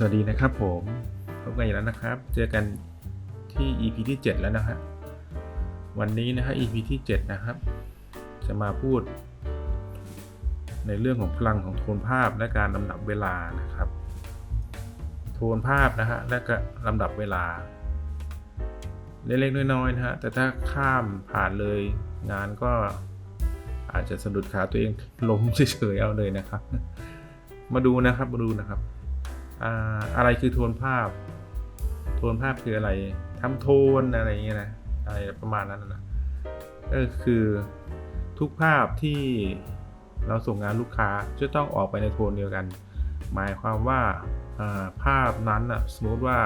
สวัสดีนะครับผมพบกันอีกแล้วนะครับ เจอกันที่ EP ที่ 7 แล้วนะฮะวันนี้นะฮะ EP ที่ 7 นะครับ จะมาพูด ในเรื่องของพลังของโทนภาพและการลำดับเวลานะครับ โทนภาพนะฮะและก็ลำดับเวลา เล็กๆน้อยๆนะฮะแต่ถ้าข้ามผ่านเลยงานก็อาจจะสะดุดขาตัวเองล้มเฉยๆเอาเลยนะครับ มาดูนะครับมาดูนะครับ อะไรคือโทนภาพ โทนภาพคืออะไรทำโทนอะไรอย่างเงี้ยนะอะไรประมาณนั้นนะก็คือทุกภาพที่เราส่งงานลูกค้าจะต้องออกไปในโทนเดียวกัน หมายความว่าภาพนั้นอะสมมติว่า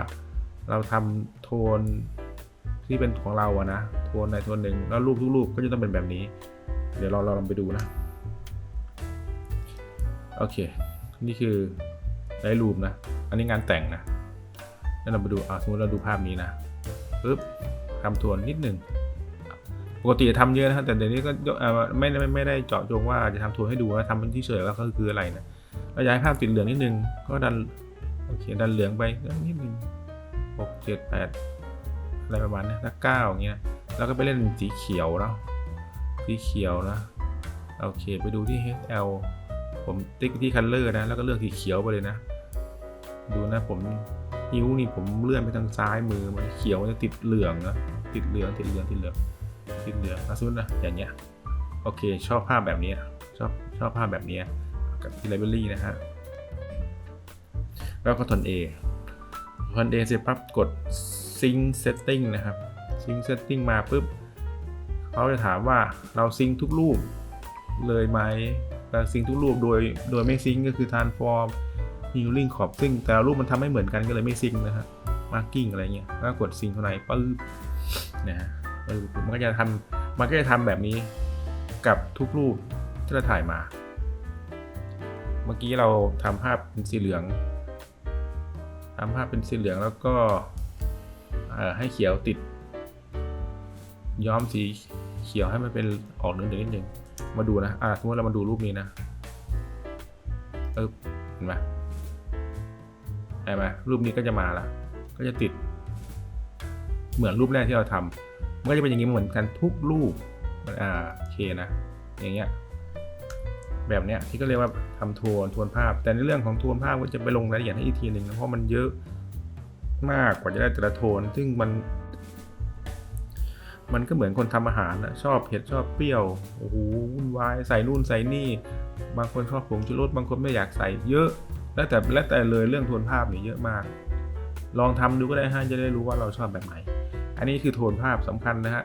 เราทำโทนที่เป็นของเราอะนะโทนในโทนหนึ่งแล้วรูปทุกรูปก็จะต้องเป็นแบบนี้ เดี๋ยวเราเราลองไปดูนะ โอเค นี่คือ ไลท์รูมนะ อันนี้งานแต่งนะแล้วเราไปดูอ่าสมมติเราดูภาพนี้นะปึ๊บทำทวนนิดหนึ่งปกติจะทำเยอะนะแต่เดี๋ยวนี้ก็ไม่ไม่ไม่ได้เจาะจงว่าจะทำทวนให้ดูว่าทำเป็นที่เฉยแล้วก็คืออะไรนะเราอยากให้ภาพติดเหลืองนิดนึงก็ดันโอเคดันเหลืองไปนิดนึงหกเจ็ดแปดอะไรประมาณนี้ถ้าเก้าอย่างเงี้ยแล้วก็ไปเล่นสีเขียวเนาะสีเขียวนะโอเคไปดูที่ HL ผมติ๊กที่คัลเลอร์นะ แล้วก็เลือกสีเขียวไปเลยนะ ดูนะผมนิ้วนี่ผมเลื่อนไปทางซ้ายมือมันเขียวมันจะติดเหลืองนะติดเหลืองติดเหลืองติดเหลืองติดเหลืองนะสุดนะอย่างเงี้ยโอเค ชอบภาพแบบนี้ชอบชอบภาพแบบนี้กับที่ไลบรารีนะฮะแล้วก็ทน A ทน A เสร็จปั๊บกด Sync Setting นะครับ Sync Setting มาปุ๊บเขาจะถามว่าเราซิงทุกรูปเลยไหม แต่ซิงทุกรูปโดยโดยไม่ซิงก็คือ transform ฮิลลิ่งขอบซึ่งแต่ละรูปมันทำไม่เหมือนกันก็เลยไม่ซิงนะฮะมาร์กิ้งอะไรเงี้ยแล้วก็กดซิงเท่าไหร่ปึ๊บนะฮะมันก็จะทำมันก็จะทำแบบนี้กับทุกรูปที่เราถ่ายมา เมื่อกี้เราทำภาพเป็นสีเหลืองทำภาพเป็นสีเหลืองแล้วก็ให้เขียวติด ย้อมสีเขียวให้มันเป็นออกเหลืองๆนิดนึง มาดูนะ อ่าสมมติเรามาดูรูปนี้นะเออเห็นไหมใช่ไหมรูปนี้ก็จะมาละก็จะติด เหมือนรูปแรกที่เราทำมันก็จะเป็นอย่างนี้เหมือนกันทุกรูปอ่าโอเคนะ อย่างเงี้ย แบบเนี้ยที่ก็เรียกว่าทำโทนโทนภาพ แต่ในเรื่องของโทนภาพก็จะไปลงรายละเอียดให้อีกทีหนึ่งนะเพราะมันเยอะมากกว่าจะได้แต่ละโทน ซึ่งมัน มันก็เหมือนคนทำอาหารนะชอบเผ็ดชอบเปรี้ยวโอ้โหวุ่นวายใส่นู่นใส่นี่ บางคนชอบผงชูรสบางคนไม่อยากใส่เยอะ แล้วแต่แล้วแต่เลยเรื่องโทนภาพเนี่ยเยอะมาก ลองทำดูก็ได้ฮะจะได้รู้ว่าเราชอบแบบไหน อันนี้คือโทนภาพสำคัญนะฮะ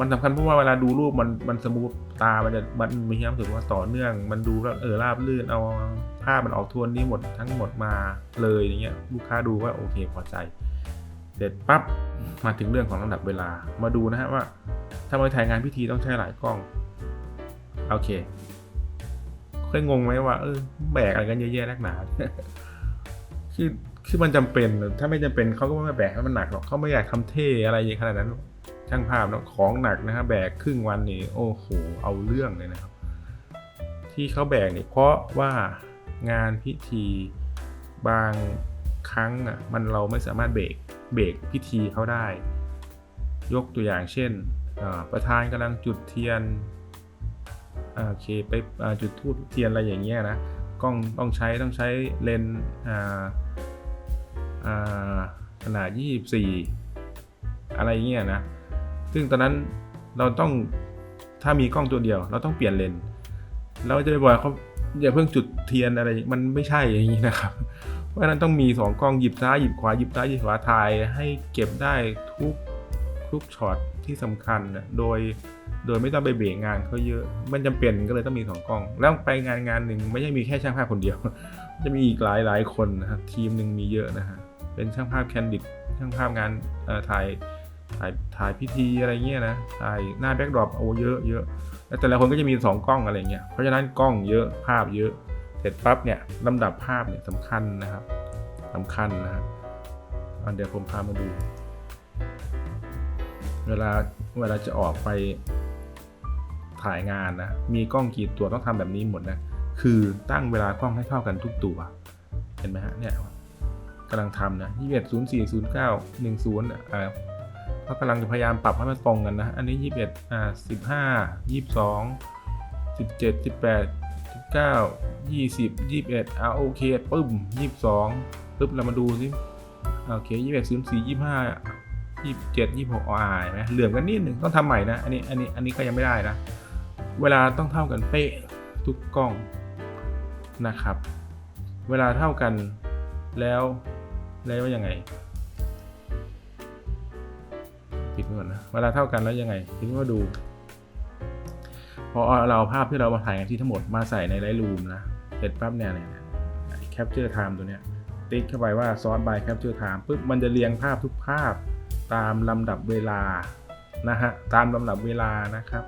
มันสำคัญเพราะว่าเวลาดูรูปมันมันสมูทตา มันจะมันมีความรู้สึกว่าต่อเนื่อง มันดูแล้วเออราบลื่นเอาภาพมันออกโทนนี้หมดทั้งหมดมาเลยอย่างเงี้ยลูกค้าดูว่าโอเคพอใจ เสร็จปั๊บมาถึงเรื่องของลำดับเวลามาดูนะฮะว่าถ้าเราถ่ายงานพิธีต้องใช้หลายกล้องโอเคเคยงงไหมว่าเออแบกอะไรกันเยอะแยะนักหนาคือคือมันจำเป็นถ้าไม่จำเป็นเขาก็ไม่แบกให้มันหนักหรอกเขาไม่อยากทำเท่อะไรยขนาดนั้นช่างภาพนะของหนักนะฮะแบกครึ่งวันนี่โอ้โหเอาเรื่องเลยนะครับ ที่เขาแบกนี่เพราะว่างานพิธีบางครั้งอะมันเราไม่สามารถเบรก เบรกพิธีเขาได้ ยกตัวอย่างเช่น ประธานกำลังจุดเทียนโอเคไปจุดทูบเทียนอะไรอย่างเงี้ยนะกล้องต้องใช้ต้องใช้เลนส์อ่าอ่าขนาด 24 อะไรเงี้ยนะ ซึ่งตอนนั้นเราต้องถ้ามีกล้องตัวเดียว เราต้องเปลี่ยนเลนส์เราจะไปบอกเขาอย่าเพิ่งจุดเทียนอะไรมันไม่ใช่อย่างนี้นะครับ เพราะฉะนั้นต้องมีสองกล้องหยิบซ้ายหยิบขวาหยิบซ้ายหยิบขวาถ่ายให้เก็บได้ทุกทุกช็อตที่สำคัญนะโดยโดยไม่ต้องไปเบรกงานเขาเยอะ มันจำเป็นก็เลยต้องมีสองกล้อง แล้วไปงานงานหนึ่งไม่ใช่มีแค่ช่างภาพคนเดียว จะมีอีกหลายหลายคนนะครับทีมหนึ่งมีเยอะนะฮะเป็นช่างภาพแคนดิดช่างภาพงานถ่ายถ่ายถ่ายพิธีอะไรเงี้ยนะถ่ายหน้าแบ็กดรอปโอ้เยอะเยอะแล้วแต่ละคนก็จะมีสองกล้องอะไรเงี้ยเพราะฉะนั้นกล้องเยอะภาพเยอะ สร็จปั๊บเนี่ยลำดับภาพเนี่ยสำคัญนะครับสำคัญนะครับอันเดี๋ยวผมพามาดู เวลาเวลาจะออกไปถ่ายงานนะ มีกล้องกี่ตัวต้องทำแบบนี้หมดนะ คือตั้งเวลากล้องให้เท่ากันทุกตัว เห็นไหมฮะเนี่ยกำลังทำนะยี่สิบเอ็ดศูนย์สี่ศูนย์เก้าหนึ่งศูนย์อ่าเขากำลังจะพยายามปรับให้มันตรงกันนะ อันนี้ยี่สิบเอ็ดอ่าสิบห้ายี่สิบสองสิบเจ็ดสิบแปด สิบเก้ายี่สิบยี่สิบเอ็ดอ่าโอเคปึ้มยี่สิบสองปึ๊บเรามาดูสิอ่าโอเคยี่สิบเอ็ดศูนย์สี่ยี่ห้ายี่สิบเจ็ดยี่สิบหกอ่าเห็นไหมเหลื่อมกันนิดหนึ่งต้องทำใหม่นะอันนี้อันนี้อันนี้ก็ยังไม่ได้นะ เวลาต้องเท่ากันเป๊ะทุกกล้องนะครับ เวลาเท่ากันแล้วแล้วยังไงปิดก่อนนะเวลาเท่ากันแล้วยังไงทีนี้มาดู พอเราเอาภาพที่เรามาถ่ายกันที่ทั้งหมดมาใส่ในไลท์รูมนะ เสร็จปั๊บเนี่ยเนี่ยแคปเจอร์ไทม์ตัวเนี้ย ติ๊กเข้าไปว่าซอสบายแคปเจอร์ไทม์ปุ๊บมันจะเรียงภาพทุกภาพตามลำดับเวลานะฮะตามลำดับเวลานะครับ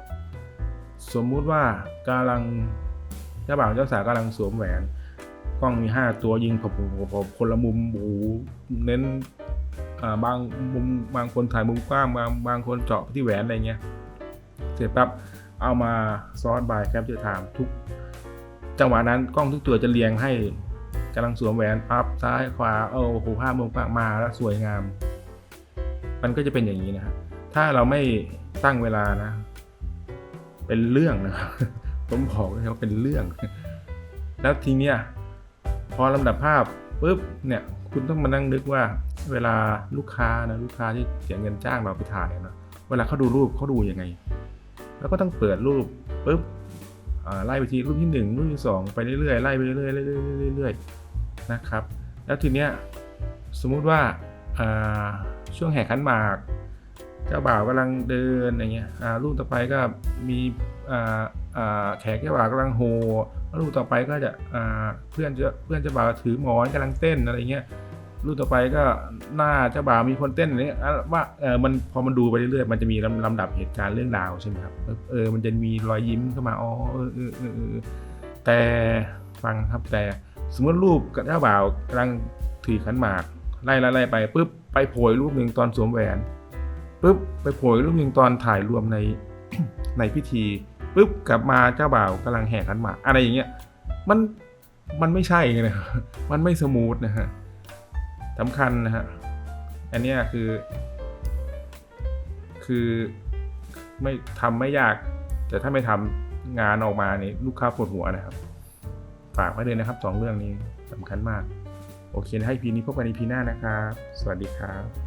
สมมุติว่ากำลังเจ้าบ่าวเจ้าสาวกำลังสวมแหวนกล้องมีห้าตัวยิงผมผมคนละมุมโอ้โหเน้นบางมุมบางคนถ่ายมุมกว้างบางบางคนเจาะที่แหวนอะไรเงี้ยเสร็จปั๊บ เอามาซ้อนบายแคปเจอร์ไทม์ทุก จังหวะนั้นกล้องทุกตัวจะเรียงให้กำลังสวมแหวนปับซ้ายขวาโอ้โหภาพมุมกว้างมาแล้วสวยงาม มันก็จะเป็นอย่างนี้นะครับถ้าเราไม่ตั้งเวลานะ เป็นเรื่องนะครับผมบอกเลยว่าเป็นเรื่อง แล้วทีเนี้ยพอลำดับภาพปุ๊บเนี่ย คุณต้องมานั่งนึกว่า เวลาลูกค้านะลูกค้าที่เสียเงินจ้างเราไปถ่ายนะเวลาเขาดูรูปเขาดูยังไง แล้วก็ต้องเปิดรูปปุ๊บไล่ไปทีรูปที่หนึ่งรูปที่สองไปเรื่อยๆไล่ไปเรื่อยๆเรื่อยๆเรื่อยๆนะครับ แล้วทีเนี้ยสมมุติว่าาช่วงแห่ขันหมาก เจ้าบ่าวกำลังเดินอย่างเงี้ยรูปต่อไปก็มีแขกเจ้าบ่าวกำลังโฮรูปต่อไปก็จะเพื่อนเจ้าเพื่อนเจ้าบ่าวถือหมอนกำลังเต้นอะไรเงี้ย รูปต่อไปก็หน้าเจ้าบ่าวมีคนเต้นอะไรเงี้ยว่าเออมันพอมันดูไปเรื่อยๆมันจะมีลำลำดับเหตุการณ์เรื่องราวใช่ไหมครับเออมันจะมีรอยยิ้มเข้ามาอ๋อเออเออเออแต่ฟังครับแต่สมมติรูปกับเจ้าบ่าวกำลังถือขันหมากไล่ไล่ไล่ไปปุ๊บไปโผล่รูปหนึ่งตอนสวมแหวนปุ๊บไปโผล่รูปหนึ่งตอนถ่ายรวมในในพิธีปุ๊บกลับมาเจ้าบ่าวกำลังแห่ขันหมากอะไรอย่างเงี้ยมันมันไม่ใช่ไงนะมันไม่สมูทนะฮะ สำคัญนะฮะ อันนี้คือ คือไม่ทำไม่ยาก แต่ถ้าไม่ทำงานออกมานี่ลูกค้าปวดหัวนะครับ ฝากไว้เลยนะครับสองเรื่องนี้สำคัญมาก โอเคนะให้พีนี้พบกันในพีหน้านะครับ สวัสดีครับ